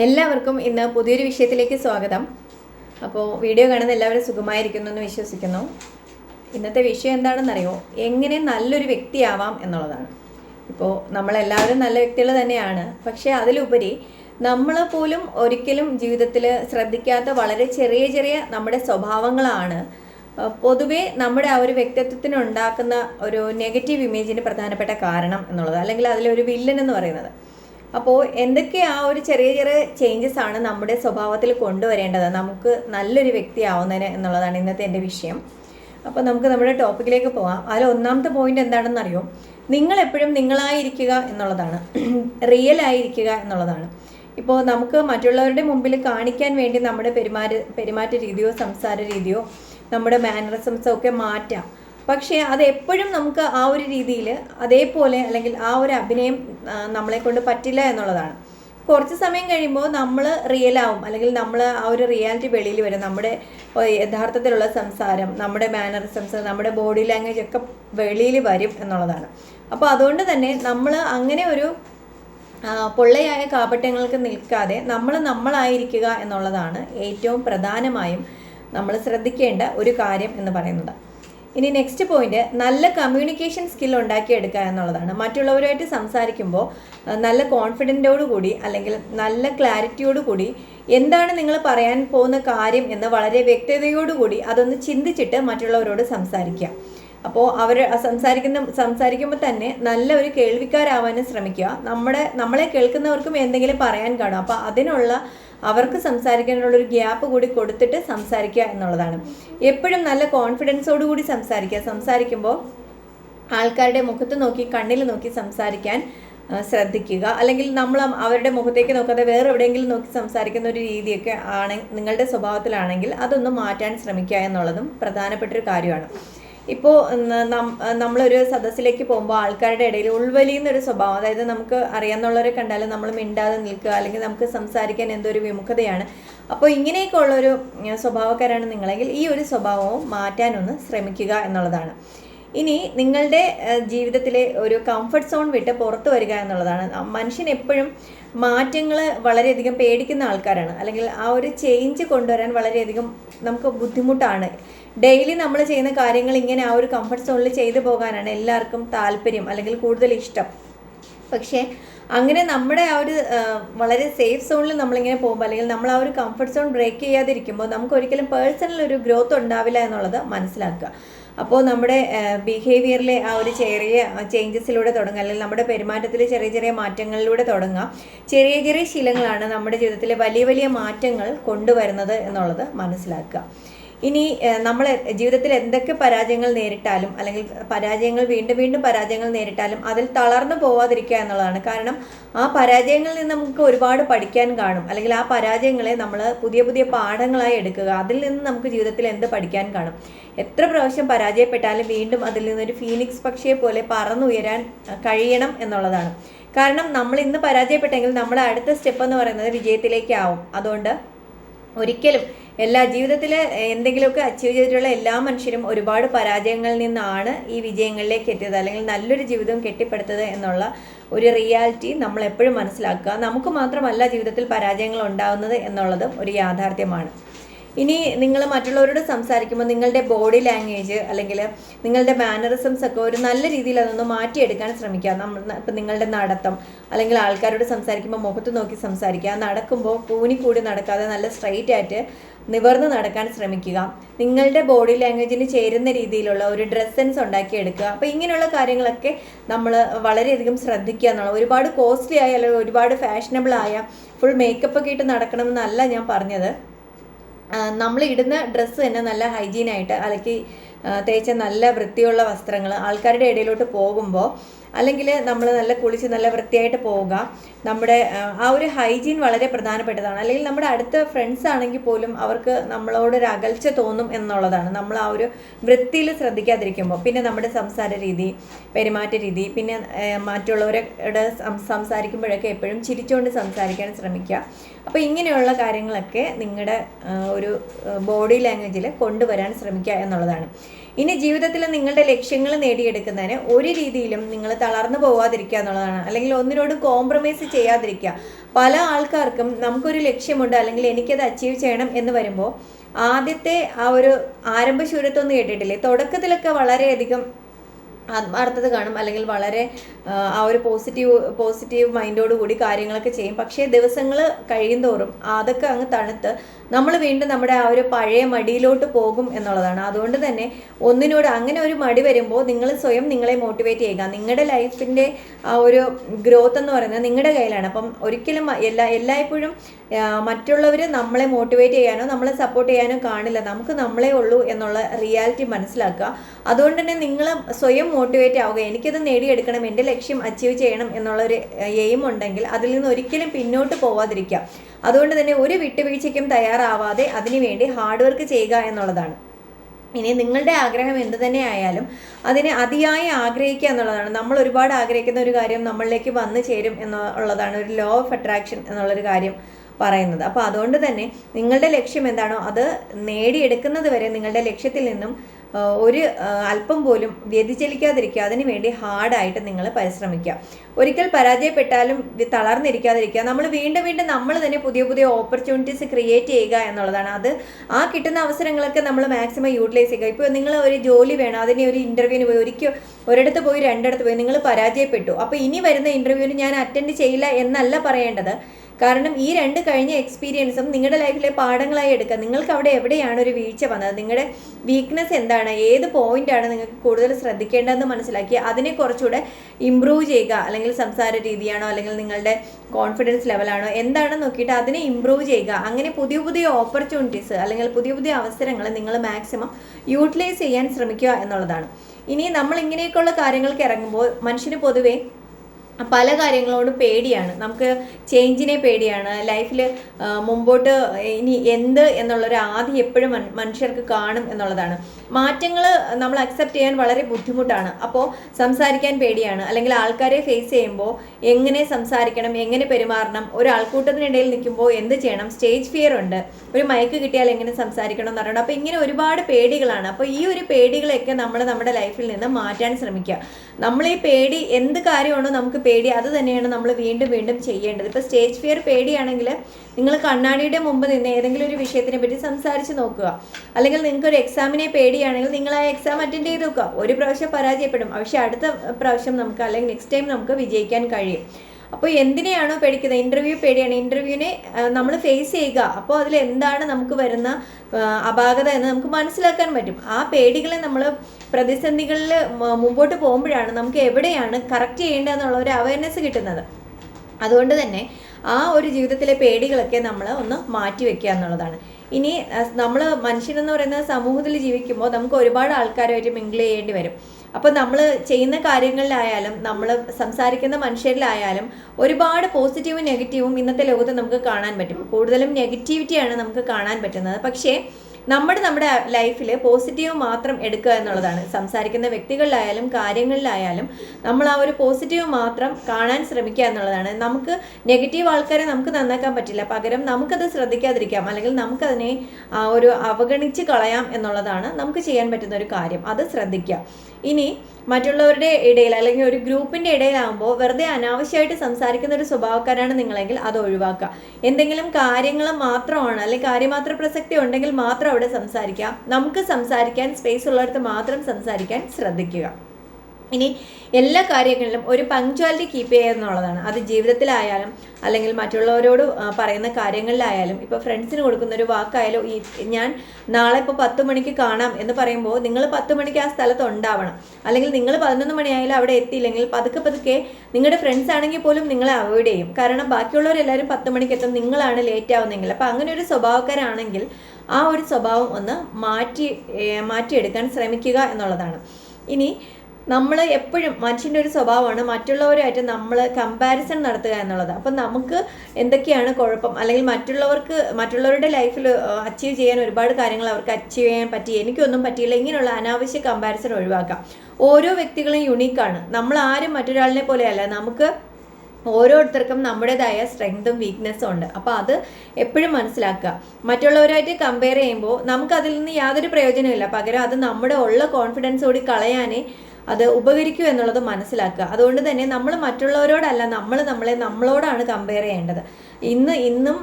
എല്ലാവർക്കും ഇന്ന് പുതിയൊരു വിഷയത്തിലേക്ക് സ്വാഗതം. അപ്പോൾ വീഡിയോ കാണുന്ന എല്ലാവരും സുഖമായിരിക്കുന്നു എന്ന് വിശ്വസിക്കുന്നു. ഇന്നത്തെ വിഷയം എന്താണെന്നറിയോ? എങ്ങനെ നല്ലൊരു വ്യക്തിയാവാം എന്നുള്ളതാണ്. ഇപ്പോൾ നമ്മളെല്ലാവരും നല്ല വ്യക്തികൾ തന്നെയാണ്. പക്ഷേ അതിലുപരി നമ്മൾ പോലും ഒരിക്കലും ജീവിതത്തിൽ ശ്രദ്ധിക്കാത്ത വളരെ ചെറിയ ചെറിയ നമ്മുടെ സ്വഭാവങ്ങളാണ്. പൊതുവേ നമ്മുടെ ആ ഒരു വ്യക്തിത്വത്തിന് ഉണ്ടാക്കുന്ന ഒരു നെഗറ്റീവ് ഇമേജിന് പ്രധാനപ്പെട്ട കാരണം എന്നുള്ളത്. അല്ലെങ്കിൽ അതിലൊരു വില്ലൻ എന്ന് പറയുന്നത്. അപ്പോൾ എന്തൊക്കെ ആ ഒരു ചെറിയ ചെറിയ ചേഞ്ചസ് ആണ് നമ്മുടെ സ്വഭാവത്തിൽ കൊണ്ടുവരേണ്ടത്? നമുക്ക് നല്ലൊരു വ്യക്തിയാവുന്നതിന് എന്നുള്ളതാണ് ഇന്നത്തെ എന്റെ വിഷയം. അപ്പോൾ നമുക്ക് നമ്മുടെ ടോപ്പിക്കിലേക്ക് പോകാം അതിൽ ഒന്നാമത്തെ പോയിന്റ് എന്താണെന്ന് അറിയോ നിങ്ങൾ എപ്പോഴും നിങ്ങളായിരിക്കുക എന്നുള്ളതാണ്. റിയൽ ആയിരിക്കുക എന്നുള്ളതാണ്. ഇപ്പോൾ നമുക്ക് മറ്റുള്ളവരുടെ മുമ്പിൽ കാണിക്കാൻ വേണ്ടി നമ്മുടെ പെരുമാറ്റ പെരുമാറ്റ രീതിയോ സംസാര രീതിയോ നമ്മുടെ മാനറിസംസോ ഒക്കെ മാറ്റാം. പക്ഷേ അത് എപ്പോഴും നമുക്ക് ആ ഒരു രീതിയിൽ അതേപോലെ അല്ലെങ്കിൽ ആ ഒരു അഭിനയം നമ്മളെ കൊണ്ട് പറ്റില്ല എന്നുള്ളതാണ്. കുറച്ച് സമയം കഴിയുമ്പോൾ നമ്മൾ റിയൽ ആവും. അല്ലെങ്കിൽ നമ്മൾ ആ ഒരു റിയാലിറ്റി വെളിയിൽ വരും. നമ്മുടെ യഥാർത്ഥത്തിലുള്ള സംസാരം നമ്മുടെ മാനറിസംസ് നമ്മുടെ ബോഡി ലാംഗ്വേജ് ഒക്കെ വെളിയിൽ വരും എന്നുള്ളതാണ്. അപ്പോൾ അതുകൊണ്ട് തന്നെ നമ്മൾ അങ്ങനെ ഒരു പൊള്ളയായ കാപട്യങ്ങൾക്ക് നിൽക്കാതെ നമ്മൾ നമ്മളായിരിക്കുക എന്നുള്ളതാണ് ഏറ്റവും പ്രധാനമായും നമ്മൾ ശ്രദ്ധിക്കേണ്ട ഒരു കാര്യം എന്ന് പറയുന്നത്. ഇനി നെക്സ്റ്റ് പോയിന്റ് നല്ല കമ്മ്യൂണിക്കേഷൻ സ്കിൽ ഉണ്ടാക്കിയെടുക്കുക എന്നുള്ളതാണ്. മറ്റുള്ളവരുമായിട്ട് സംസാരിക്കുമ്പോൾ നല്ല കോൺഫിഡന്റോടു കൂടി അല്ലെങ്കിൽ നല്ല ക്ലാരിറ്റിയോടു കൂടി എന്താണ് നിങ്ങൾ പറയാൻ പോകുന്ന കാര്യം എന്ന് വളരെ വ്യക്തതയോടുകൂടി അതൊന്ന് ചിന്തിച്ചിട്ട് മറ്റുള്ളവരോട് സംസാരിക്കുക. അപ്പോൾ അവർ സംസാരിക്കുന്ന സംസാരിക്കുമ്പോൾ തന്നെ നല്ല ഒരു കേൾവിക്കാരാവാനും ശ്രമിക്കുക. നമ്മുടെ നമ്മളെ കേൾക്കുന്നവർക്കും എന്തെങ്കിലും പറയാൻ കാണും. അപ്പോൾ അതിനുള്ള അവർക്ക് സംസാരിക്കാനുള്ള ഒരു ഗ്യാപ്പ് കൂടി കൊടുത്തിട്ട് സംസാരിക്കുക എന്നുള്ളതാണ്. എപ്പോഴും നല്ല കോൺഫിഡൻസോടു കൂടി സംസാരിക്കുക. സംസാരിക്കുമ്പോൾ ആൾക്കാരുടെ മുഖത്ത് നോക്കി കണ്ണിൽ നോക്കി സംസാരിക്കാൻ ശ്രദ്ധിക്കുക. അല്ലെങ്കിൽ നമ്മൾ അവരുടെ മുഖത്തേക്ക് നോക്കാതെ വേറെ എവിടെയെങ്കിലും നോക്കി സംസാരിക്കുന്ന ഒരു രീതിയൊക്കെ ആണ് നിങ്ങളുടെ സ്വഭാവത്തിലാണെങ്കിൽ അതൊന്ന് മാറ്റാൻ ശ്രമിക്കുക എന്നുള്ളതും പ്രധാനപ്പെട്ടൊരു കാര്യമാണ്. ഇപ്പോൾ നമ്മളൊരു സദസ്സിലേക്ക് പോകുമ്പോൾ ആൾക്കാരുടെ ഇടയിൽ ഉൾവലിയുന്ന ഒരു സ്വഭാവം അതായത് നമുക്ക് അറിയാവുന്നവരെ കണ്ടാലും നമ്മൾ മിണ്ടാതെ നിൽക്കുക അല്ലെങ്കിൽ നമുക്ക് സംസാരിക്കാൻ എന്തോ ഒരു വിമുഖതയാണ്. അപ്പോൾ ഇങ്ങനെയൊക്കെ ഉള്ളൊരു സ്വഭാവക്കാരാണ് നിങ്ങളെങ്കിൽ ഈ ഒരു സ്വഭാവവും മാറ്റാനൊന്ന് ശ്രമിക്കുക എന്നുള്ളതാണ്. ഇനി നിങ്ങളുടെ ജീവിതത്തിലെ ഒരു കംഫർട്ട് സോൺ വിട്ട് പുറത്തു വരിക എന്നുള്ളതാണ്. മനുഷ്യൻ എപ്പോഴും മാറ്റങ്ങൾ വളരെയധികം പേടിക്കുന്ന ആൾക്കാരാണ്. അല്ലെങ്കിൽ ആ ഒരു ചേഞ്ച് കൊണ്ടുവരാൻ വളരെയധികം നമുക്ക് ബുദ്ധിമുട്ടാണ്. ഡെയിലി നമ്മൾ ചെയ്യുന്ന കാര്യങ്ങൾ ഇങ്ങനെ ആ ഒരു കംഫർട്ട് സോണിൽ ചെയ്തു പോകാനാണ് എല്ലാവർക്കും താല്പര്യം അല്ലെങ്കിൽ കൂടുതൽ ഇഷ്ടം. പക്ഷേ അങ്ങനെ നമ്മുടെ ആ ഒരു വളരെ സേഫ് സോണിൽ നമ്മളിങ്ങനെ പോകുമ്പോൾ അല്ലെങ്കിൽ നമ്മൾ ആ ഒരു കംഫർട്ട് സോൺ ബ്രേക്ക് ചെയ്യാതിരിക്കുമ്പോൾ നമുക്ക് ഒരിക്കലും പേഴ്സണൽ ഒരു ഗ്രോത്ത് ഉണ്ടാവില്ല എന്നുള്ളത് മനസ്സിലാക്കുക. അപ്പോൾ നമ്മുടെ ബിഹേവിയറിലെ ആ ഒരു ചെറിയ ചേഞ്ചസിലൂടെ തുടങ്ങുക അല്ലെങ്കിൽ നമ്മുടെ പെരുമാറ്റത്തിൽ ചെറിയ ചെറിയ മാറ്റങ്ങളിലൂടെ തുടങ്ങുക ചെറിയ ചെറിയ ശീലങ്ങളാണ് നമ്മുടെ ജീവിതത്തിലെ വലിയ വലിയ മാറ്റങ്ങൾ കൊണ്ടുവരുന്നത് എന്നുള്ളത് മനസ്സിലാക്കുക. ഇനി നമ്മൾ ജീവിതത്തിൽ എന്തൊക്കെ പരാജയങ്ങൾ നേരിട്ടാലും അല്ലെങ്കിൽ പരാജയങ്ങൾ വീണ്ടും വീണ്ടും പരാജയങ്ങൾ നേരിട്ടാലും അതിൽ തളർന്നു പോവാതിരിക്കുക എന്നുള്ളതാണ്. കാരണം ആ പരാജയങ്ങളിൽ നിന്ന് നമുക്ക് ഒരുപാട് പഠിക്കാൻ കാണും. അല്ലെങ്കിൽ ആ പരാജയങ്ങളെ നമ്മൾ പുതിയ പുതിയ പാഠങ്ങളായി എടുക്കുക. അതിൽ നിന്ന് നമുക്ക് ജീവിതത്തിൽ എന്ത് പഠിക്കാൻ കാണും? എത്ര പ്രാവശ്യം പരാജയപ്പെട്ടാലും വീണ്ടും അതിൽ നിന്നൊരു ഫീനിക്സ് പക്ഷിയെ പോലെ പറന്നുയരാൻ കഴിയണം എന്നുള്ളതാണ്. കാരണം നമ്മൾ ഇന്ന് പരാജയപ്പെട്ടെങ്കിൽ നമ്മുടെ അടുത്ത സ്റ്റെപ്പ് എന്ന് പറയുന്നത് വിജയത്തിലേക്കാവും. അതുകൊണ്ട് ഒരിക്കലും എല്ലാ ജീവിതത്തിൽ എന്തെങ്കിലുമൊക്കെ അച്ചീവ് ചെയ്തിട്ടുള്ള എല്ലാ മനുഷ്യരും ഒരുപാട് പരാജയങ്ങളിൽ നിന്നാണ് ഈ വിജയങ്ങളിലേക്ക് എത്തിയത്. അല്ലെങ്കിൽ നല്ലൊരു ജീവിതം കെട്ടിപ്പടുത്തത് എന്നുള്ള ഒരു റിയാലിറ്റി നമ്മൾ എപ്പോഴും മനസ്സിലാക്കുക. നമുക്ക് മാത്രമല്ല ജീവിതത്തിൽ പരാജയങ്ങൾ ഉണ്ടാകുന്നത് എന്നുള്ളതും ഒരു യാഥാർത്ഥ്യമാണ്. ഇനി നിങ്ങൾ മറ്റുള്ളവരോട് സംസാരിക്കുമ്പോൾ നിങ്ങളുടെ ബോഡി ലാംഗ്വേജ് അല്ലെങ്കിൽ നിങ്ങളുടെ മാനറിസംസ് ഒക്കെ ഒരു നല്ല രീതിയിൽ അതൊന്ന് മാറ്റിയെടുക്കാൻ ശ്രമിക്കുക. നമ്മൾ ഇപ്പം നിങ്ങളുടെ നടത്തം അല്ലെങ്കിൽ ആൾക്കാരോട് സംസാരിക്കുമ്പോൾ മുഖത്ത് നോക്കി സംസാരിക്കുക. നടക്കുമ്പോൾ കൂനി കൂടി നടക്കാതെ നല്ല സ്ട്രൈറ്റ് ആയിട്ട് നിവർന്ന് നടക്കാൻ ശ്രമിക്കുക. നിങ്ങളുടെ ബോഡി ലാംഗ്വേജിന് ചേരുന്ന രീതിയിലുള്ള ഒരു ഡ്രസ് സെൻസ് ഉണ്ടാക്കിയെടുക്കുക. അപ്പോൾ ഇങ്ങനെയുള്ള കാര്യങ്ങളൊക്കെ നമ്മൾ വളരെയധികം ശ്രദ്ധിക്കുക എന്നുള്ള ഒരുപാട് കോസ്റ്റ്ലി ആയ അല്ലെങ്കിൽ ഒരുപാട് ഫാഷനബിൾ ആയ ഫുൾ മേക്കപ്പ് ഒക്കെ ഇട്ട് നടക്കണമെന്നല്ല ഞാൻ പറഞ്ഞത്. നമ്മൾ ഇടുന്ന ഡ്രസ്സ് തന്നെ നല്ല ഹൈജീനായിട്ട് അലക്കി തേച്ച നല്ല വൃത്തിയുള്ള വസ്ത്രങ്ങൾ ആൾക്കാരുടെ ഇടയിലോട്ട് പോകുമ്പോൾ അല്ലെങ്കിൽ നമ്മൾ നല്ല കുളിച്ച് നല്ല വൃത്തിയായിട്ട് പോവുക. നമ്മുടെ ആ, ഒരു ഹൈജീൻ വളരെ പ്രധാനപ്പെട്ടതാണ്. അല്ലെങ്കിൽ നമ്മുടെ അടുത്ത ഫ്രണ്ട്സ് ആണെങ്കിൽ പോലും അവർക്ക് നമ്മളോടൊരു അകൽച്ച തോന്നും എന്നുള്ളതാണ്. നമ്മൾ ആ ഒരു വൃത്തിയിൽ ശ്രദ്ധിക്കാതിരിക്കുമ്പോൾ. പിന്നെ നമ്മുടെ സംസാര രീതി പെരുമാറ്റ രീതി പിന്നെ മറ്റുള്ളവരോട് സംസാരിക്കുമ്പോഴൊക്കെ എപ്പോഴും ചിരിച്ചുകൊണ്ട് സംസാരിക്കാൻ ശ്രമിക്കുക. അപ്പോൾ ഇങ്ങനെയുള്ള കാര്യങ്ങളൊക്കെ നിങ്ങളുടെ ഒരു ബോഡി ലാംഗ്വേജിൽ കൊണ്ടുവരാൻ ശ്രമിക്കുക എന്നുള്ളതാണ്. ഇനി ജീവിതത്തിൽ നിങ്ങളുടെ ലക്ഷ്യങ്ങൾ നേടിയെടുക്കുന്നതിന് ഒരു രീതിയിലും നിങ്ങൾ തളർന്നു പോവാതിരിക്കുക എന്നുള്ളതാണ്. അല്ലെങ്കിൽ ഒന്നിനോടും കോംപ്രമൈസ് ചെയ്യാതിരിക്കുക. പല ആൾക്കാർക്കും നമുക്കൊരു ലക്ഷ്യമുണ്ട് അല്ലെങ്കിൽ എനിക്കത് അച്ചീവ് ചെയ്യണം എന്ന് വരുമ്പോൾ ആദ്യത്തെ ആ ഒരു ആരംഭശൂരത്വം കേട്ടിട്ടില്ലേ തുടക്കത്തിലൊക്കെ വളരെയധികം ആത്മാർത്ഥത കാണും അല്ലെങ്കിൽ വളരെ ആ, ഒരു പോസിറ്റീവ് പോസിറ്റീവ് മൈൻഡോട് കൂടി കാര്യങ്ങളൊക്കെ ചെയ്യും. പക്ഷേ ദിവസങ്ങൾ കഴിയുന്തോറും അതൊക്കെ അങ്ങ് തണുത്ത് നമ്മൾ വീണ്ടും നമ്മുടെ ആ ഒരു പഴയ മടിയിലോട്ട് പോകും എന്നുള്ളതാണ്. അതുകൊണ്ട് തന്നെ ഒന്നിനോട് അങ്ങനെ ഒരു മടി വരുമ്പോൾ നിങ്ങൾ സ്വയം നിങ്ങളെ മോട്ടിവേറ്റ് ചെയ്യുക. നിങ്ങളുടെ ലൈഫിന്റെ ആ ഒരു ഗ്രോത്ത് എന്ന് പറയുന്നത് നിങ്ങളുടെ കയ്യിലാണ്. അപ്പം ഒരിക്കലും എല്ലാ എല്ലായ്പ്പോഴും മറ്റുള്ളവർ നമ്മളെ മോട്ടിവേറ്റ് ചെയ്യാനോ നമ്മളെ സപ്പോർട്ട് ചെയ്യാനോ കാണില്ല. നമുക്ക് നമ്മളേ ഉള്ളൂ എന്നുള്ള റിയാലിറ്റി മനസ്സിലാക്കുക. അതുകൊണ്ട് തന്നെ നിങ്ങൾ സ്വയം മോട്ടിവേറ്റ് ആവുക എനിക്കത് നേടിയെടുക്കണം എന്റെ ലക്ഷ്യം അച്ചീവ് ചെയ്യണം എന്നുള്ളൊരു എയിം ഉണ്ടെങ്കിൽ അതിൽ നിന്ന് ഒരിക്കലും പിന്നോട്ട് പോവാതിരിക്കുക. അതുകൊണ്ട് തന്നെ ഒരു വിട്ടുവീഴ്ചയ്ക്കും തയ്യാറാവാതെ അതിനുവേണ്ടി ഹാർഡ് വർക്ക് ചെയ്യുക എന്നുള്ളതാണ്. ഇനി നിങ്ങളുടെ ആഗ്രഹം എന്ത് തന്നെ ആയാലും അതിനെ അതിയായി ആഗ്രഹിക്കുക എന്നുള്ളതാണ്. നമ്മൾ ഒരുപാട് ആഗ്രഹിക്കുന്ന ഒരു കാര്യം നമ്മളിലേക്ക് വന്നു ചേരും എന്നുള്ളതാണ് ഒരു ലോ ഓഫ് അട്രാക്ഷൻ എന്നുള്ളൊരു കാര്യം പറയുന്നത്. അപ്പോൾ അതുകൊണ്ട് തന്നെ നിങ്ങളുടെ ലക്ഷ്യം എന്താണോ അത് നേടിയെടുക്കുന്നത് വരെ നിങ്ങളുടെ ലക്ഷ്യത്തിൽ നിന്നും ഒരു അല്പം പോലും വ്യതിചലിക്കാതിരിക്കുക അതിനു വേണ്ടി ഹാർഡായിട്ട് നിങ്ങൾ പരിശ്രമിക്കുക. ഒരിക്കൽ പരാജയപ്പെട്ടാലും തളർന്നിരിക്കാതിരിക്കുക. നമ്മൾ വീണ്ടും വീണ്ടും നമ്മൾ തന്നെ പുതിയ പുതിയ ഓപ്പർച്യൂണിറ്റീസ് ക്രിയേറ്റ് ചെയ്യുക എന്നുള്ളതാണ്. അത് ആ കിട്ടുന്ന അവസരങ്ങളൊക്കെ നമ്മൾ മാക്സിമം യൂട്ടിലൈസ് ചെയ്യുക. ഇപ്പോൾ നിങ്ങൾ ഒരു ജോലി വേണം അതിന് ഒരു ഇന്റർവ്യൂവിന് പോയി ഒരിക്കൽ ഒരിടത്ത് പോയി രണ്ടിടത്ത് പോയി നിങ്ങൾ പരാജയപ്പെട്ടു. അപ്പോൾ ഇനി വരുന്ന ഇന്റർവ്യൂവിന് ഞാൻ അറ്റൻഡ് ചെയ്യില്ല എന്നല്ല പറയേണ്ടത്. കാരണം ഈ രണ്ട് കഴിഞ്ഞ എക്സ്പീരിയൻസും നിങ്ങളുടെ ലൈഫിലെ പാഠങ്ങളായി എടുക്കുക നിങ്ങൾക്ക് അവിടെ എവിടെയാണ് ഒരു വീഴ്ച വന്നത്? നിങ്ങളുടെ വീക്ക്നെസ് എന്താണ്? ഏത് പോയിന്റാണ് നിങ്ങൾക്ക് കൂടുതൽ ശ്രദ്ധിക്കേണ്ടതെന്ന് മനസ്സിലാക്കി അതിനെ കുറച്ചുകൂടെ ഇമ്പ്രൂവ് ചെയ്യുക. അല്ലെങ്കിൽ സംസാര രീതിയാണോ? അല്ലെങ്കിൽ നിങ്ങളുടെ കോൺഫിഡൻസ് ലെവലാണോ എന്താണെന്ന് നോക്കിയിട്ട് അതിനെ ഇമ്പ്രൂവ് ചെയ്യുക. അങ്ങനെ പുതിയ പുതിയ ഓപ്പർച്യൂണിറ്റീസ് അല്ലെങ്കിൽ പുതിയ പുതിയ അവസരങ്ങൾ നിങ്ങൾ മാക്സിമം യൂട്ടിലൈസ് ചെയ്യാൻ ശ്രമിക്കുക എന്നുള്ളതാണ്. ഇനി നമ്മൾ ഇങ്ങനെയൊക്കെയുള്ള കാര്യങ്ങൾക്ക് ഇറങ്ങുമ്പോൾ മനുഷ്യന് പൊതുവേ പല കാര്യങ്ങളോടും പേടിയാണ്. നമുക്ക് ചേഞ്ചിനെ പേടിയാണ്. ലൈഫിൽ മുമ്പോട്ട് ഇനി എന്ത് എന്നുള്ളൊരു ആദ്യം എപ്പോഴും മനുഷ്യർക്ക് കാണും എന്നുള്ളതാണ്. മാറ്റങ്ങൾ നമ്മൾ അക്സെപ്റ്റ് ചെയ്യാൻ വളരെ ബുദ്ധിമുട്ടാണ്. അപ്പോൾ സംസാരിക്കാൻ പേടിയാണ്. അല്ലെങ്കിൽ ആൾക്കാരെ ഫേസ് ചെയ്യുമ്പോൾ എങ്ങനെ സംസാരിക്കണം എങ്ങനെ പെരുമാറണം ഒരു ആൾക്കൂട്ടത്തിനിടയിൽ നിൽക്കുമ്പോൾ എന്ത് ചെയ്യണം സ്റ്റേജ് ഫിയർ ഉണ്ട്. ഒരു മയക്ക് കിട്ടിയാൽ എങ്ങനെ സംസാരിക്കണം എന്ന് അപ്പോൾ ഇങ്ങനെ ഒരുപാട് പേടികളാണ്. അപ്പോൾ ഈ ഒരു പേടികളെയൊക്കെ നമ്മൾ നമ്മുടെ ലൈഫിൽ നിന്ന് മാറ്റാൻ ശ്രമിക്കുക. നമ്മൾ ഈ പേടി എന്ത് കാര്യമാണോ നമുക്ക് പേടി അത് തന്നെയാണ് നമ്മൾ വീണ്ടും വീണ്ടും ചെയ്യേണ്ടത്. ഇപ്പോൾ സ്റ്റേജ് ഫിയർ പേടിയാണെങ്കിൽ നിങ്ങൾ കണ്ണാടിയുടെ മുമ്പ് നിന്ന് ഏതെങ്കിലും ഒരു വിഷയത്തിനെ പറ്റി സംസാരിച്ച് നോക്കുക. അല്ലെങ്കിൽ നിങ്ങൾക്ക് ഒരു എക്സാമിനെ പേടിയാണെങ്കിൽ നിങ്ങൾ ആ എക്സാം അറ്റൻഡ് ചെയ്ത് നോക്കുക. ഒരു പ്രാവശ്യം പരാജയപ്പെടും. പക്ഷേ അടുത്ത പ്രാവശ്യം നമുക്ക് അല്ലെങ്കിൽ നെക്സ്റ്റ് ടൈം നമുക്ക് വിജയിക്കാൻ കഴിയും. അപ്പോൾ എന്തിനെയാണോ പേടിക്കുന്നത്? ഇന്റർവ്യൂ പേടിയാണ്. ഇന്റർവ്യൂവിനെ നമ്മൾ ഫേസ് ചെയ്യുക. അപ്പോൾ അതിൽ എന്താണ് നമുക്ക് വരുന്ന അപാകത എന്ന് നമുക്ക് മനസ്സിലാക്കാൻ പറ്റും. ആ പേടികളെ നമ്മൾ പ്രതിസന്ധികളിൽ മുമ്പോട്ട് പോകുമ്പോഴാണ് നമുക്ക് എവിടെയാണ് കറക്റ്റ് ചെയ്യേണ്ടതെന്നുള്ള ഒരു അവയർനെസ് കിട്ടുന്നത്. അതുകൊണ്ട് തന്നെ ആ ഒരു ജീവിതത്തിലെ പേടികളൊക്കെ നമ്മൾ ഒന്ന് മാറ്റി വെക്കുക എന്നുള്ളതാണ്. ഇനി നമ്മൾ മനുഷ്യനെന്ന് പറയുന്ന സമൂഹത്തിൽ ജീവിക്കുമ്പോൾ നമുക്ക് ഒരുപാട് ആൾക്കാരുമായിട്ട് മിങ്കിൾ ചെയ്യേണ്ടി വരും. അപ്പോൾ നമ്മൾ ചെയ്യുന്ന കാര്യങ്ങളിലായാലും നമ്മൾ സംസാരിക്കുന്ന മനുഷ്യരിലായാലും ഒരുപാട് പോസിറ്റീവും നെഗറ്റീവും ഇന്നത്തെ ലോകത്ത് നമുക്ക് കാണാൻ പറ്റും. കൂടുതലും നെഗറ്റിവിറ്റിയാണ് നമുക്ക് കാണാൻ പറ്റുന്നത്. പക്ഷേ നമ്മുടെ നമ്മുടെ ലൈഫിൽ പോസിറ്റീവ് മാത്രം എടുക്കുക എന്നുള്ളതാണ്. സംസാരിക്കുന്ന വ്യക്തികളിലായാലും കാര്യങ്ങളിലായാലും നമ്മൾ ആ ഒരു പോസിറ്റീവ് മാത്രം കാണാൻ ശ്രമിക്കുക എന്നുള്ളതാണ്. നമുക്ക് നെഗറ്റീവ് ആൾക്കാരെ നമുക്ക് നന്നാക്കാൻ പറ്റില്ല. പകരം നമുക്കത് ശ്രദ്ധിക്കാതിരിക്കാം. അല്ലെങ്കിൽ നമുക്കതിനെ ഒരു അവഗണിച്ച് കളയാം എന്നുള്ളതാണ് നമുക്ക് ചെയ്യാൻ പറ്റുന്ന ഒരു കാര്യം. അത് ശ്രദ്ധിക്കുക. ഇനി മറ്റുള്ളവരുടെ ഇടയിൽ അല്ലെങ്കിൽ ഒരു ഗ്രൂപ്പിന്റെ ഇടയിലാകുമ്പോൾ വെറുതെ അനാവശ്യമായിട്ട് സംസാരിക്കുന്ന ഒരു സ്വഭാവക്കാരാണ് നിങ്ങളെങ്കിൽ അത് ഒഴിവാക്കുക. എന്തെങ്കിലും കാര്യങ്ങൾ മാത്രമാണ് അല്ലെങ്കിൽ കാര്യമാത്ര പ്രസക്തി ഉണ്ടെങ്കിൽ മാത്രം അവിടെ സംസാരിക്കാം നമുക്ക് സംസാരിക്കാൻ സ്പേസ് ഉള്ളിടത്ത് മാത്രം സംസാരിക്കാൻ ശ്രദ്ധിക്കുക. ഇനി എല്ലാ കാര്യങ്ങളിലും ഒരു പങ്ക്ച്വാലിറ്റി കീപ്പ് ചെയ്യുക എന്നുള്ളതാണ്. അത് ജീവിതത്തിലായാലും അല്ലെങ്കിൽ മറ്റുള്ളവരോട് പറയുന്ന കാര്യങ്ങളിലായാലും ഇപ്പോൾ ഫ്രണ്ട്സിന് കൊടുക്കുന്ന ഒരു വാക്കായാലും ഈ ഞാൻ നാളെ ഇപ്പോൾ പത്ത് മണിക്ക് കാണാം എന്ന് പറയുമ്പോൾ നിങ്ങൾ പത്ത് മണിക്ക് ആ സ്ഥലത്ത് ഉണ്ടാവണം. അല്ലെങ്കിൽ നിങ്ങൾ പതിനൊന്ന് മണിയായാലും അവിടെ എത്തിയില്ലെങ്കിൽ പതുക്കെ പതുക്കെ നിങ്ങളുടെ ഫ്രണ്ട്സ് ആണെങ്കിൽ പോലും നിങ്ങളെ അവോയ്ഡ് ചെയ്യും. കാരണം ബാക്കിയുള്ളവരെല്ലാവരും പത്ത് മണിക്ക് എത്തും നിങ്ങളാണ് ലേറ്റ് ആവുന്നെങ്കിൽ അപ്പോൾ അങ്ങനെ ഒരു സ്വഭാവക്കാരാണെങ്കിൽ ആ ഒരു സ്വഭാവം ഒന്ന് മാറ്റി മാറ്റിയെടുക്കാൻ ശ്രമിക്കുക എന്നുള്ളതാണ്. ഇനി നമ്മൾ എപ്പോഴും മനുഷ്യന്റെ ഒരു സ്വഭാവമാണ് മറ്റുള്ളവരുമായിട്ട് നമ്മൾ കമ്പാരിസൺ നടത്തുക എന്നുള്ളത്. അപ്പം നമുക്ക് എന്തൊക്കെയാണ് കുഴപ്പം? അല്ലെങ്കിൽ മറ്റുള്ളവർക്ക് മറ്റുള്ളവരുടെ ലൈഫിൽ അച്ചീവ് ചെയ്യാൻ ഒരുപാട് കാര്യങ്ങൾ അവർക്ക് അച്ചീവ് ചെയ്യാൻ പറ്റി എനിക്കൊന്നും പറ്റിയില്ല ഇങ്ങനെയുള്ള അനാവശ്യ കമ്പാരിസൺ ഒഴിവാക്കാം. ഓരോ വ്യക്തികളും യുണീക്കാണ് നമ്മൾ ആരും മറ്റൊരാളിനെ പോലെയല്ല. നമുക്ക് ഓരോരുത്തർക്കും നമ്മുടേതായ സ്ട്രെങ്തും വീക്ക്നെസ്സും ഉണ്ട്. അപ്പോൾ അത് എപ്പോഴും മനസ്സിലാക്കുക. മറ്റുള്ളവരായിട്ട് കമ്പയർ ചെയ്യുമ്പോൾ നമുക്കതിൽ നിന്ന് യാതൊരു പ്രയോജനമില്ല പകരം അത് നമ്മുടെ ഉള്ള കോൺഫിഡൻസ് കൂടി കളയാനേ അത് ഉപകരിക്കൂ എന്നുള്ളത് മനസ്സിലാക്കുക. അതുകൊണ്ട് തന്നെ നമ്മൾ മറ്റുള്ളവരോടല്ല നമ്മൾ നമ്മളെ നമ്മളോടാണ് കമ്പയർ ചെയ്യേണ്ടത്. ഇന്ന് ഇന്നും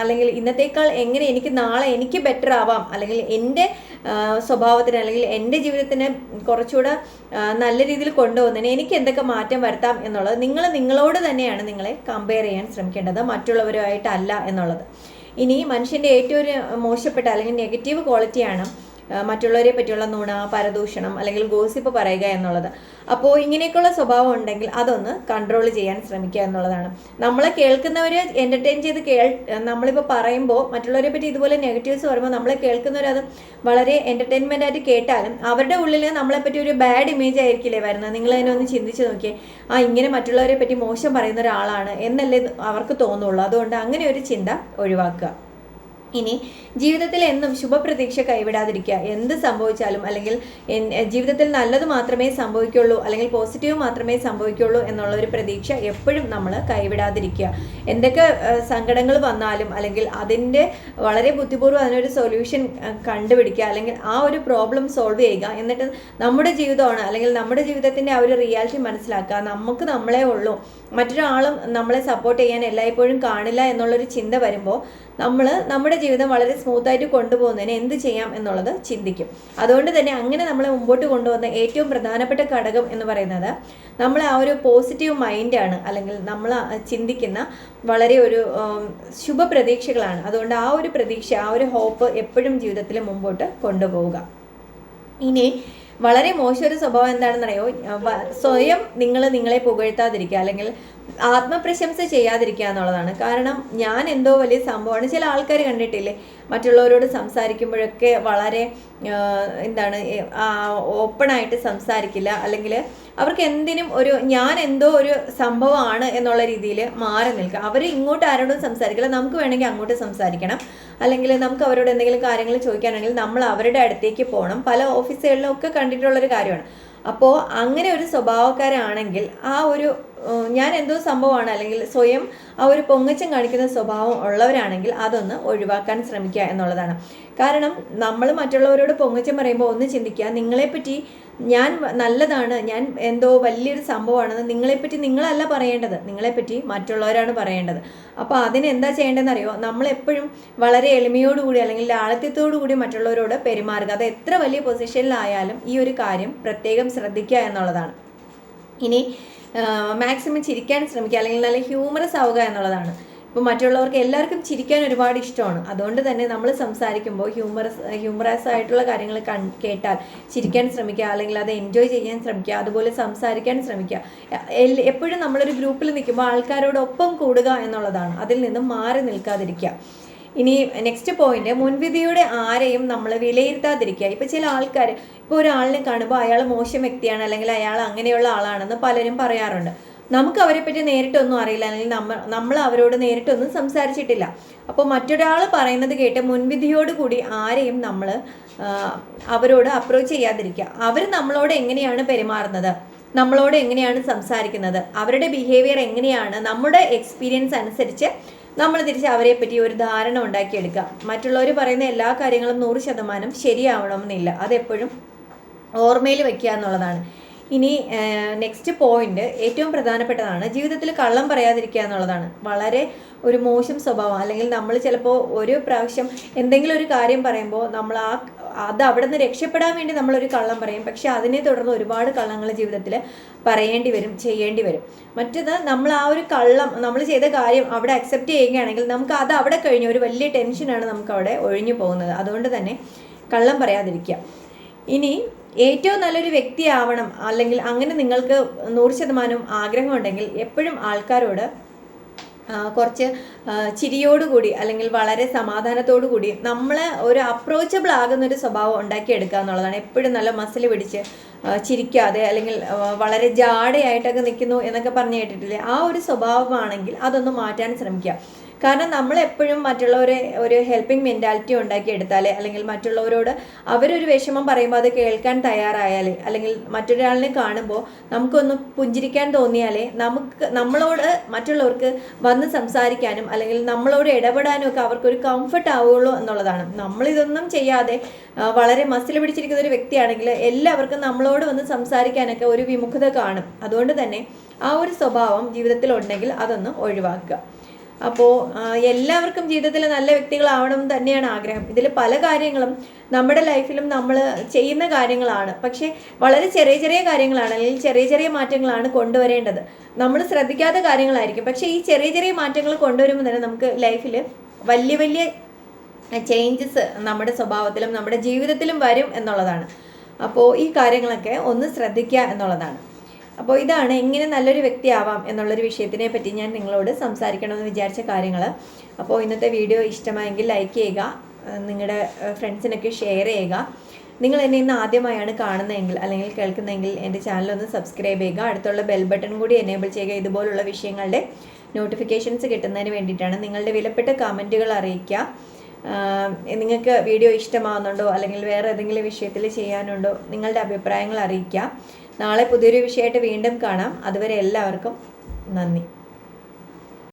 അല്ലെങ്കിൽ ഇന്നത്തേക്കാൾ എങ്ങനെ എനിക്ക് നാളെ എനിക്ക് ബെറ്റർ ആവാം അല്ലെങ്കിൽ എന്റെ സ്വഭാവത്തിന് അല്ലെങ്കിൽ എന്റെ ജീവിതത്തിന് കുറച്ചുകൂടെ നല്ല രീതിയിൽ കൊണ്ടുപോകുന്നതിന് എനിക്ക് എന്തൊക്കെ മാറ്റം വരുത്താം എന്നുള്ളത് നിങ്ങൾ നിങ്ങളോട് തന്നെയാണ് നിങ്ങളെ കമ്പയർ ചെയ്യാൻ ശ്രമിക്കേണ്ടത് മറ്റുള്ളവരുമായിട്ടല്ല എന്നുള്ളത്. ഇനി മനുഷ്യന്റെ ഏറ്റവും ഒരു മോശപ്പെട്ട അല്ലെങ്കിൽ നെഗറ്റീവ് ക്വാളിറ്റിയാണ് മറ്റുള്ളവരെ പറ്റിയുള്ള നുണ പരദൂഷണം അല്ലെങ്കിൽ ഗോസിപ്പ് പറയുക എന്നുള്ളത്. അപ്പോൾ ഇങ്ങനെയൊക്കെയുള്ള സ്വഭാവം ഉണ്ടെങ്കിൽ അതൊന്ന് കൺട്രോൾ ചെയ്യാൻ ശ്രമിക്കുക എന്നുള്ളതാണ്. നമ്മളെ കേൾക്കുന്നവർ എന്റർടൈൻ ചെയ്ത് കേൾ നമ്മളിപ്പോൾ പറയുമ്പോൾ മറ്റുള്ളവരെ പറ്റി ഇതുപോലെ നെഗറ്റീവ്സ് പറയുമ്പോൾ നമ്മളെ കേൾക്കുന്നവർ അത് വളരെ എന്റർടൈൻമെന്റ് ആയിട്ട് കേട്ടാലും അവരുടെ ഉള്ളിൽ നമ്മളെ പറ്റി ഒരു ബാഡ് ഇമേജ് ആയിരിക്കില്ലേ വരുന്നത്? നിങ്ങൾ അതിനെ ഒന്ന് ചിന്തിച്ച് നോക്കിയേ. ആ ഇങ്ങനെ മറ്റുള്ളവരെ പറ്റി മോശം പറയുന്ന ഒരാളാണ് എന്നല്ലേ അവർക്ക് തോന്നുള്ളൂ. അതുകൊണ്ട് അങ്ങനെ ഒരു ചിന്ത ഒഴിവാക്കുക. ഇനി ജീവിതത്തിൽ എന്നും ശുഭപ്രതീക്ഷ കൈവിടാതിരിക്കുക. എന്ത് സംഭവിച്ചാലും അല്ലെങ്കിൽ ജീവിതത്തിൽ നല്ലത് മാത്രമേ സംഭവിക്കുള്ളൂ അല്ലെങ്കിൽ പോസിറ്റീവ് മാത്രമേ സംഭവിക്കുള്ളൂ എന്നുള്ള ഒരു പ്രതീക്ഷ എപ്പോഴും നമ്മൾ കൈവിടാതിരിക്കുക. എന്തൊക്കെ സങ്കടങ്ങൾ വന്നാലും അല്ലെങ്കിൽ അതിന്റെ വളരെ ബുദ്ധിപൂർവം അതിനൊരു സൊല്യൂഷൻ കണ്ടുപിടിക്കുക അല്ലെങ്കിൽ ആ ഒരു പ്രോബ്ലം സോൾവ് ചെയ്യുക എന്നിട്ട് നമ്മുടെ ജീവിതമാണ് അല്ലെങ്കിൽ നമ്മുടെ ജീവിതത്തിന്റെ ആ ഒരു റിയാലിറ്റി മനസ്സിലാക്കുക. നമുക്ക് നമ്മളെ ഉള്ളൂ. മറ്റൊരാളും നമ്മളെ സപ്പോർട്ട് ചെയ്യാൻ എല്ലായ്പ്പോഴും കാണില്ല എന്നുള്ളൊരു ചിന്ത വരുമ്പോൾ നമ്മൾ നമ്മുടെ ജീവിതം വളരെ സ്മൂത്തായിട്ട് കൊണ്ടുപോകുന്നതിന് എന്ത് ചെയ്യാം എന്നുള്ളത് ചിന്തിക്കും. അതുകൊണ്ട് തന്നെ അങ്ങനെ നമ്മളെ മുമ്പോട്ട് കൊണ്ടുപോകുന്ന ഏറ്റവും പ്രധാനപ്പെട്ട ഘടകം എന്ന് പറയുന്നത് നമ്മൾ ആ ഒരു പോസിറ്റീവ് മൈൻഡാണ് അല്ലെങ്കിൽ നമ്മൾ ചിന്തിക്കുന്ന വളരെ ഒരു ശുഭ ശുഭപ്രതീക്ഷകളാണ്. അതുകൊണ്ട് ആ ഒരു പ്രതീക്ഷ ആ ഒരു ഹോപ്പ് എപ്പോഴും ജീവിതത്തിൽ മുമ്പോട്ട് കൊണ്ടുപോവുക. ഇനി വളരെ മോശം ഒരു സ്വഭാവം എന്താണെന്നറിയോ? സ്വയം നിങ്ങൾ നിങ്ങളെ പുകഴ്ത്താതിരിക്കുക അല്ലെങ്കിൽ ആത്മപ്രശംസ ചെയ്യാതിരിക്കുക എന്നുള്ളതാണ്. കാരണം ഞാൻ എന്തോ വലിയ സംഭവമാണ്. ചില ആൾക്കാർ കണ്ടിട്ടില്ലേ? മറ്റുള്ളവരോട് സംസാരിക്കുമ്പോഴൊക്കെ വളരെ എന്താണ് ഓപ്പണായിട്ട് സംസാരിക്കില്ല. അല്ലെങ്കിൽ അവർക്ക് എന്തിനും ഒരു ഞാൻ എന്തോ ഒരു സംഭവമാണ് എന്നുള്ള രീതിയിൽ മാറി നിൽക്കുക. അവർ ഇങ്ങോട്ട് ആരോടും സംസാരിക്കില്ല. നമുക്ക് വേണമെങ്കിൽ അങ്ങോട്ട് സംസാരിക്കണം. അല്ലെങ്കിൽ നമുക്ക് അവരോട് എന്തെങ്കിലും കാര്യങ്ങൾ ചോദിക്കാനാണെങ്കിൽ നമ്മൾ അവരുടെ അടുത്തേക്ക് പോകണം. പല ഓഫീസുകളിലും ഒക്കെ കണ്ടിട്ടുള്ളൊരു കാര്യമാണ്. അപ്പോൾ അങ്ങനെ ഒരു സ്വഭാവക്കാരാണെങ്കിൽ ആ ഒരു ഞാൻ എന്തോ സംഭവമാണ് അല്ലെങ്കിൽ സ്വയം ആ ഒരു പൊങ്ങച്ചം കാണിക്കുന്ന സ്വഭാവം ഉള്ളവരാണെങ്കിൽ അതൊന്ന് ഒഴിവാക്കാൻ ശ്രമിക്കുക എന്നുള്ളതാണ്. കാരണം നമ്മൾ മറ്റുള്ളവരോട് പൊങ്ങച്ചം പറയുമ്പോൾ ഒന്ന് ചിന്തിക്കുക നിങ്ങളെപ്പറ്റി ഞാൻ നല്ലതാണ് ഞാൻ എന്തോ വലിയൊരു സംഭവമാണെന്ന് നിങ്ങളെപ്പറ്റി നിങ്ങളല്ല പറയേണ്ടത് നിങ്ങളെപ്പറ്റി മറ്റുള്ളവരാണ് പറയേണ്ടത്. അപ്പോൾ അതിന് എന്താ ചെയ്യേണ്ടതെന്ന് അറിയോ നമ്മളെപ്പോഴും വളരെ എളിമയോടുകൂടി അല്ലെങ്കിൽ ലാളിത്യത്തോടു കൂടി മറ്റുള്ളവരോട് പെരുമാറുക. അത് എത്ര വലിയ പൊസിഷനിലായാലും ഈ ഒരു കാര്യം പ്രത്യേകം ശ്രദ്ധിക്കുക എന്നുള്ളതാണ്. ഇനി മാക്സിമം ചിരിക്കാൻ ശ്രമിക്കുക അല്ലെങ്കിൽ നല്ല ഹ്യൂമറസ് ആവുക എന്നുള്ളതാണ്. ഇപ്പോൾ മറ്റുള്ളവർക്ക് എല്ലാവർക്കും ചിരിക്കാൻ ഒരുപാട് ഇഷ്ടമാണ്. അതുകൊണ്ട് തന്നെ നമ്മൾ സംസാരിക്കുമ്പോൾ ഹ്യൂമറസ് ഹ്യൂമറസ് ആയിട്ടുള്ള കാര്യങ്ങൾ കേട്ടാൽ ചിരിക്കാൻ ശ്രമിക്കുക അല്ലെങ്കിൽ അത് എൻജോയ് ചെയ്യാൻ ശ്രമിക്കുക അതുപോലെ സംസാരിക്കാൻ ശ്രമിക്കുക. എപ്പോഴും നമ്മളൊരു ഗ്രൂപ്പിൽ നിൽക്കുമ്പോൾ ആൾക്കാരോടൊപ്പം കൂടുക എന്നുള്ളതാണ്. അതിൽ നിന്നും മാറി നിൽക്കാതിരിക്കുക. ഇനി നെക്സ്റ്റ് പോയിന്റ് മുൻവിധിയുടെ ആരെയും നമ്മൾ വിലയിരുത്താതിരിക്കുക. ഇപ്പൊ ചില ആൾക്കാർ ഇപ്പോൾ ഒരാളിനെ കാണുമ്പോൾ അയാൾ മോശം വ്യക്തിയാണ് അല്ലെങ്കിൽ അയാൾ അങ്ങനെയുള്ള ആളാണെന്ന് പലരും പറയാറുണ്ട്. നമുക്ക് അവരെ പറ്റി നേരിട്ടൊന്നും അറിയില്ല അല്ലെങ്കിൽ നമ്മൾ നമ്മൾ അവരോട് നേരിട്ടൊന്നും സംസാരിച്ചിട്ടില്ല. അപ്പോൾ മറ്റൊരാൾ പറയുന്നത് കേട്ട് മുൻവിധിയോട് കൂടി ആരെയും നമ്മൾ അവരോട് അപ്രോച്ച് ചെയ്യാതിരിക്കുക. അവർ നമ്മളോട് എങ്ങനെയാണ് പെരുമാറുന്നത്? നമ്മളോട് എങ്ങനെയാണ് സംസാരിക്കുന്നത്? അവരുടെ ബിഹേവിയർ എങ്ങനെയാണ്? നമ്മുടെ എക്സ്പീരിയൻസ് അനുസരിച്ച് നമ്മൾ തിരിച്ച് അവരെ പറ്റി ഒരു ധാരണ ഉണ്ടാക്കിയെടുക്കുക മറ്റുള്ളവർ പറയുന്ന എല്ലാ കാര്യങ്ങളും നൂറ് ശതമാനം ശരിയാവണമെന്നില്ല. അതെപ്പോഴും ഓർമ്മയിൽ വയ്ക്കുക എന്നുള്ളതാണ്. ഇനി നെക്സ്റ്റ് പോയിന്റ് ഏറ്റവും പ്രധാനപ്പെട്ടതാണ് ജീവിതത്തിൽ കള്ളം പറയാതിരിക്കുക എന്നുള്ളതാണ്. വളരെ ഒരു മോശം സ്വഭാവം. അല്ലെങ്കിൽ നമ്മൾ ചിലപ്പോൾ ഒരു പ്രാവശ്യം എന്തെങ്കിലും ഒരു കാര്യം പറയുമ്പോൾ നമ്മൾ ആ അത് അവിടെ നിന്ന് രക്ഷപ്പെടാൻ വേണ്ടി നമ്മളൊരു കള്ളം പറയും. പക്ഷെ അതിനെ തുടർന്ന് ഒരുപാട് കള്ളങ്ങൾ ജീവിതത്തിൽ പറയേണ്ടി വരും ചെയ്യേണ്ടി വരും. മറ്റത് നമ്മൾ ആ ഒരു കള്ളം നമ്മൾ ചെയ്ത കാര്യം അവിടെ അക്സെപ്റ്റ് ചെയ്യുകയാണെങ്കിൽ നമുക്ക് അത് അവിടെ കഴിഞ്ഞ് ഒരു വലിയ ടെൻഷനാണ് നമുക്ക് അവിടെ ഒഴിഞ്ഞു പോകുന്നത്. അതുകൊണ്ട് തന്നെ കള്ളം പറയാതിരിക്കുക. ഇനി ഏറ്റവും നല്ലൊരു വ്യക്തിയാവണം അല്ലെങ്കിൽ അങ്ങനെ നിങ്ങൾക്ക് നൂറ് ശതമാനം ആഗ്രഹമുണ്ടെങ്കിൽ എപ്പോഴും ആൾക്കാരോട് കുറച്ച് ചിരിയോടുകൂടി അല്ലെങ്കിൽ വളരെ സമാധാനത്തോടു കൂടി നമ്മൾ ഒരു അപ്രോച്ചബിൾ ആകുന്ന ഒരു സ്വഭാവം ഉണ്ടാക്കിയെടുക്കുക എന്നുള്ളതാണ്. എപ്പോഴും നല്ല മസിൽ പിടിച്ച് ചിരിക്കാതെ അല്ലെങ്കിൽ വളരെ ജാടയായിട്ടൊക്കെ നിൽക്കുന്നു എന്നൊക്കെ പറഞ്ഞു കേട്ടിട്ടില്ലേ? ആ ഒരു സ്വഭാവമാണെങ്കിൽ അതൊന്ന് മാറ്റാൻ ശ്രമിക്കുക. കാരണം നമ്മൾ എപ്പോഴും മറ്റുള്ളവരെ ഒരു ഹെൽപ്പിംഗ് മെന്റാലിറ്റി ഉണ്ടാക്കിയെടുത്താലേ അല്ലെങ്കിൽ മറ്റുള്ളവരോട് അവരൊരു വിഷമം പറയുമ്പോൾ അത് കേൾക്കാൻ തയ്യാറായാലേ അല്ലെങ്കിൽ മറ്റൊരാളിനെ കാണുമ്പോൾ നമുക്കൊന്ന് പുഞ്ചിരിക്കാൻ തോന്നിയാലേ നമുക്ക് നമ്മളോട് മറ്റുള്ളവർക്ക് വന്ന് സംസാരിക്കാനും അല്ലെങ്കിൽ നമ്മളോട് ഇടപെടാനും ഒക്കെ അവർക്കൊരു കംഫർട്ട് ആവുകയുള്ളൂ എന്നുള്ളതാണ്. നമ്മളിതൊന്നും ചെയ്യാതെ വളരെ മസിൽ പിടിച്ചിരിക്കുന്ന ഒരു വ്യക്തിയാണെങ്കിൽ എല്ലാവർക്കും നമ്മളോട് വന്ന് സംസാരിക്കാനൊക്കെ ഒരു വിമുഖത കാണും. അതുകൊണ്ട് തന്നെ ആ ഒരു സ്വഭാവം ജീവിതത്തിൽ ഉണ്ടെങ്കിൽ അതൊന്ന് ഒഴിവാക്കുക. അപ്പോൾ എല്ലാവർക്കും ജീവിതത്തിൽ നല്ല വ്യക്തികളാവണം തന്നെയാണ് ആഗ്രഹം. ഇതിൽ പല കാര്യങ്ങളും നമ്മുടെ ലൈഫിലും നമ്മൾ ചെയ്യുന്ന കാര്യങ്ങളാണ്. പക്ഷേ വളരെ ചെറിയ ചെറിയ കാര്യങ്ങളാണ് അല്ലെങ്കിൽ ചെറിയ ചെറിയ മാറ്റങ്ങളാണ് കൊണ്ടുവരേണ്ടത്. നമ്മൾ ശ്രദ്ധിക്കാത്ത കാര്യങ്ങളായിരിക്കും. പക്ഷേ ഈ ചെറിയ ചെറിയ മാറ്റങ്ങൾ കൊണ്ടുവരുമ്പോൾ തന്നെ നമുക്ക് ലൈഫിൽ വലിയ വലിയ ചേഞ്ചസ് നമ്മുടെ സ്വഭാവത്തിലും നമ്മുടെ ജീവിതത്തിലും വരും എന്നുള്ളതാണ്. അപ്പോൾ ഈ കാര്യങ്ങളൊക്കെ ഒന്ന് ശ്രദ്ധിക്കുക എന്നുള്ളതാണ്. അപ്പോൾ ഇതാണ് എങ്ങനെ നല്ലൊരു വ്യക്തിയാവാം എന്നുള്ളൊരു വിഷയത്തിനെ പറ്റി ഞാൻ നിങ്ങളോട് സംസാരിക്കണമെന്ന് വിചാരിച്ച കാര്യങ്ങൾ അപ്പോൾ ഇന്നത്തെ വീഡിയോ ഇഷ്ടമായെങ്കിൽ ലൈക്ക് ചെയ്യുക നിങ്ങളുടെ ഫ്രണ്ട്സിനൊക്കെ ഷെയർ ചെയ്യുക. നിങ്ങൾ എന്നെ ഇന്ന് ആദ്യമായാണ് കാണുന്നതെങ്കിൽ അല്ലെങ്കിൽ കേൾക്കുന്നതെങ്കിൽ എന്റെ ചാനൽ ഒന്ന് സബ്സ്ക്രൈബ് ചെയ്യുക. അടുത്തുള്ള ബെൽ ബട്ടൺ കൂടി എനേബിൾ ചെയ്യുക. ഇതുപോലുള്ള വിഷയങ്ങളുടെ നോട്ടിഫിക്കേഷൻസ് കിട്ടുന്നതിന് വേണ്ടിയിട്ടാണ് നിങ്ങളുടെ വിലപ്പെട്ട കമന്റുകൾ അറിയിക്കുക. നിങ്ങൾക്ക് വീഡിയോ ഇഷ്ടമാവുന്നുണ്ടോ അല്ലെങ്കിൽ വേറെ ഏതെങ്കിലും വിഷയത്തിൽ ചെയ്യാനുണ്ടോ നിങ്ങളുടെ അഭിപ്രായങ്ങൾ അറിയിക്കുക. നാളെ പുതിയൊരു വിഷയമായിട്ട് വീണ്ടും കാണാം. അതുവരെ എല്ലാവർക്കും നന്ദി.